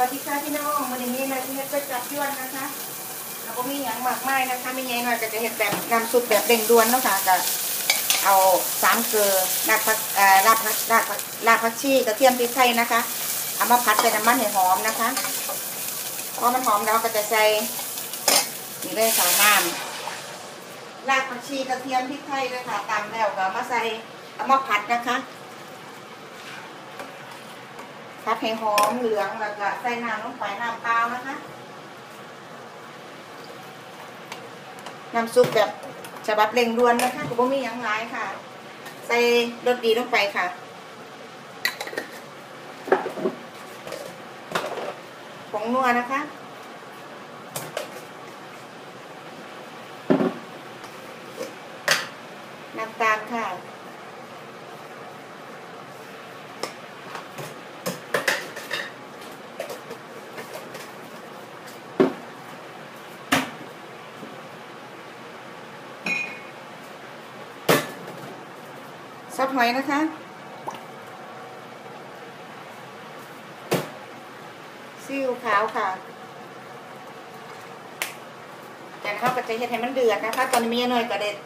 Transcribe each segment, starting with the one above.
วัสดีค่ะพี่น้องวันนี้นะที่เฮ็ดก๋วยจั๊บยวนนะคะแล้วก็มีอย่างมากมายนะคะไมีไงหน่อยก็จะเฮ็ดแบบน้ำซุปแบบเร่งด่วนเนาะค่ะก็เอาสามเกลือรากผักรากผักรากผักรากผักชีกระเทียมพริกไทยนะคะเอามาผัดใส่น้ำมันให้หอมนะคะพอมันหอมแล้วก็จะใส่นี่เลยค่ะน้ำรากผักชีกระเทียมพริกไทยเลยค่ะตามแล้วก็มาใส่เอามาผัดนะคะ ผัดให้หอมเหลืองแล้วก็ใส่น้ำลงไปน้ำเปล่านะคะน้ำซุปแบบฉบับเร่งด่วนนะคะก็บ่มีอย่างไรค่ะ ใส่รสดีลงไปค่ะผงนัวนะคะน้ำตาลค่ะ ซอสหอยนะคะ ซีอิ๊วขาวค่ะจากนั้นเราก็จะเฮ็ดให้มันเดือดนะคะ ตอนนี้มีหน่อยก็เด็ด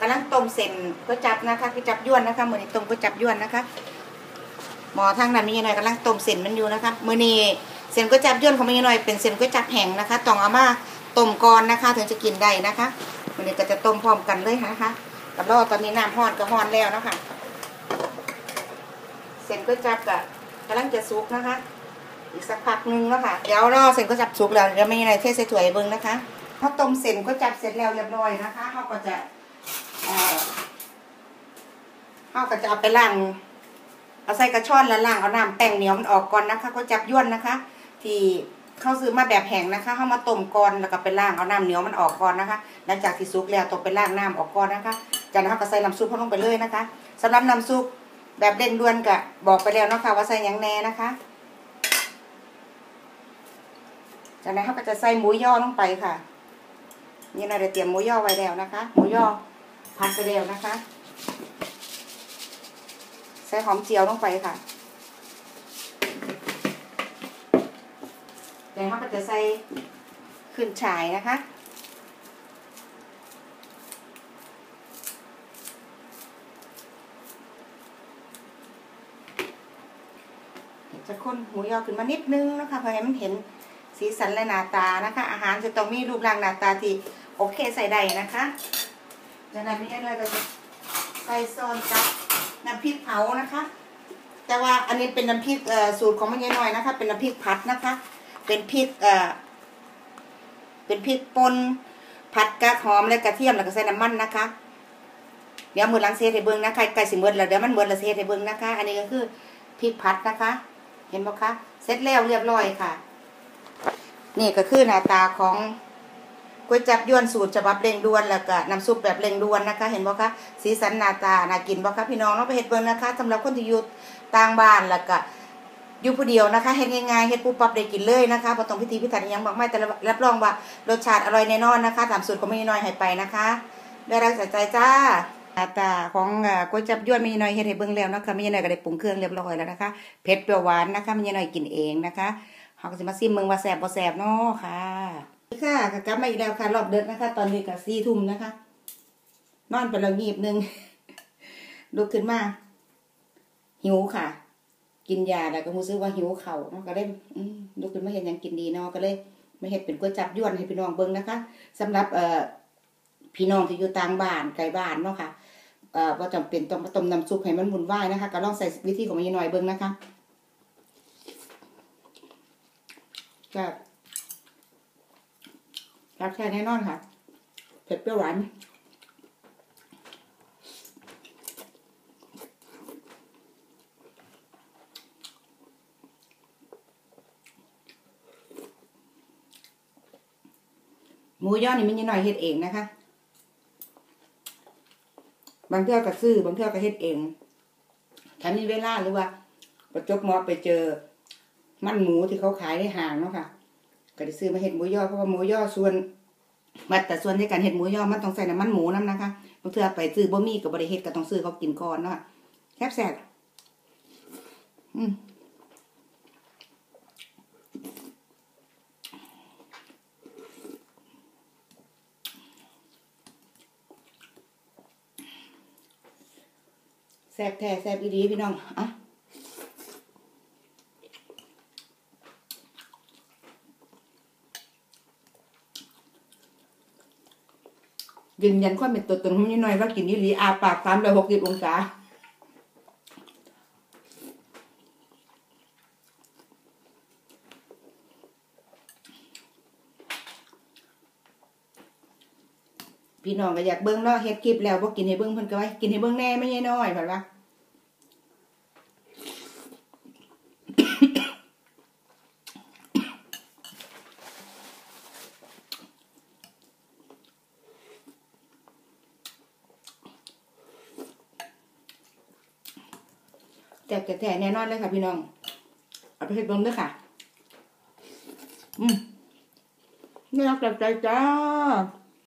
กำลังต้มเส้นก๋วยจับนะคะก๋วยจับยวนนะคะมือนี้ต้มก๋วยจับยวนนะคะ หมอทางนั้นมีหน่อยกำลังต้มเส้นมันอยู่นะคะมือนี้เส้นก๋วยจับยวนของมีหน่อยเป็นเส้นก๋วยจับแห้งนะคะต้องเอามาต้มก่อนนะคะ ถึงจะกินได้นะคะมือนี้ก็จะต้มพร้อมกันเลยนะคะ กับรอตอนนี้น้ำร้อนก็ร้อนแล้วนะคะเส้นก๋วยจับก็กำลังจะสุกนะคะ อีกสักพักหนึงแล้วค่ะเดี๋ยวรอเส้นก๋วยจับสุกแล้วเดี๋ยวมีอะไรเทใส่ถ้วยเบิ่งนะคะพอต้มเส้นก๋วยจับเสร็จแล้วเรียบร้อยนะคะเขาก็จะเอ่อเขาก็จะเอาไปล้างเอาใส่กระชอนแล้วล้างเอาน้ำแป้งเหนียวมันออกก่อนนะคะก๋วยจับย่วนนะคะ ที่เขาซื้อมาแบบแห้งนะคะเขามาต้มก่อนแล้วก็ไปล้างเอาน้ำเหนียวมันออกก่อนนะคะ หลังจากที่สุกแล้วต้องไปล้างน้ำออกก่อนนะคะ จากนั้นก็ใส่น้ำซุปเข้าลงไปเลยนะคะสำหรับน้ำซุปแบบเร่งด่วนกะบอกไปแล้วเนาะค่ะว่าใส่ยังแน่นะคะ จากนั้นเขาก็จะใส่หมูย่อลงไปค่ะนี่เราได้เตรียมหมูย่อไว้แล้วนะคะ หมูย่อผัดไปแล้วนะคะ ใส่หอมเจียวลงไปค่ะแล้วเขาก็จะใส่ขึ้นฉายนะคะ จะค้นหมูยอขึ้นมานิดนึงนะคะเพื่อให้มันเห็นสีสันและหน้าตานะคะ อาหารจะต้องมีรูปร่างหน้าตาที่โอเคใส่ได้นะคะจากนั้นไม่ได้เลยก็จะใส่ซอนกับน้ำพริกเผานะคะ แต่ว่าอันนี้เป็นน้ำพริกเออสูตรของมันยายน้อยนะคะ เป็นน้ำพริกผัดนะคะ เป็นพริกเออเป็นพริกป่นผัดกระหอมและกระเทียมแล้วก็ใส่น้ำมันนะคะเดี๋ยวมือล้างเซตให้เบิ้งนะคะไก่สิเมืดแล้วเดี๋ยวมันเมืดละเซตให้เบิ้งนะคะ อันนี้ก็คือพริกผัดนะคะ เห็นไหมคะเสร็จแล้วเรียบร้อยค่ะ นี่ก็คือหน้าตาของก๋วยจับยวนสูตรฉบับเร่งด่วนแล้วก็น้ำซุปแบบเร่งด่วนนะคะ เห็นบ่คะสีสันหน้าตาน่ากินบ่คะพี่น้องเนาะไปเฮ็ดเบิ่งนะคะสำหรับคนที่อยู่ต่างบ้านแล้วก็อยู่ผู้เดียวนะคะเฮ็ดง่ายๆเฮ็ดปุ๊บปั๊บได้กินเลยนะคะบ่ต้องพิธีพิถันยังมากมายแต่รับรองว่ารสชาติอร่อยแน่นอนนะคะตามสูตรของแม่น้อยให้ไปนะคะได้รักจากใจจ้า ตาของก๋วยจับยวนม่น้อยเฮ็ดให้เบิ่งแล้วนะคะม่น้อยก็ได้ปรุงเครื่องเรียบร้อยแล้วนะคะเผ็ดเปรี้ยวหวานนะคะม่น้อยกินเองนะคะเฮาก็สิมาซิมเบิ่งว่าแซ่บบ่แซ่บเนาะค่ะค่ะก็กลับมาอีกแล้วค่ะรอบเดึกนะคะ ตอนนี้ก็สี่ทุ่มนะคะ นอนไปแล้วงีบหนึ่งลุกขึ้นมาหิวค่ะ กินยาแล้วก็รู้สึกว่าหิวเข่าเนาะก็เลยลุกขึ้นมาเห็นยังกินดีเนาะก็เลยไม่เห็นเป็นก๋วยจับยวนให้พี่น้องเบิ่งนะคะสำหรับเอ่อพี่น้องที่อยู่ต่างบ้านไกลบ้านเนาะค่ะเอ่อ ว่าจำเป็นต้องมาต้มน้ำซุปให้มันหมุนวายนะคะก็ลองใส่วิธีของมันยายหน่อยเบิ่งนะคะก็รับแค่แน่นอนค่ะเผ็ดเปรี้ยวหวานหมูย่อนี่มันยังหน่อยเฮ็ดเองนะคะางเทื่อก็ซื้อบางเทื่อก็เฮ็ดเองถ้ามีเวลาหรือว่าประจบมอไปเจอ มันหมูที่เขาขายในห้างเนาะค่ะ ก็ได้ซื้อมาเห็ดหมูย่อเพราะว่าหมูย่อส่วนมาแต่ส่วนในการเห็ดหมูย่อมันต้องใส่น้ำมันหมูน้ำนะคะบางเทื่อไปซื้อบะหมี่กับบริเฮ็ดก็ต้องซื้อเขากินก่อนเนาะแซ่บแซ่บอืม แซ่บแท้แซ่บอีดีพี่น้องอะยืนยันความเป็นตัวตนของนิดหน่อยว่ากินอีหลีอาปากสามร้อยหกสิบองศา พี่น้องก็อยากเบิ้งเนาะเฮ็ดคลิปแล้วบ่กินให้เบิ้งเพิ่นก็ไว่ากินให้เบิ้งแน่ไม่ใช่น้อยเพิ่นว่าแซ่แท้ๆแน่นอนเลยค่ะพี่น้อง เอาไปเฮ็ดเบิ้งเด้อค่ะ อืมไม่รับจากใจจ้า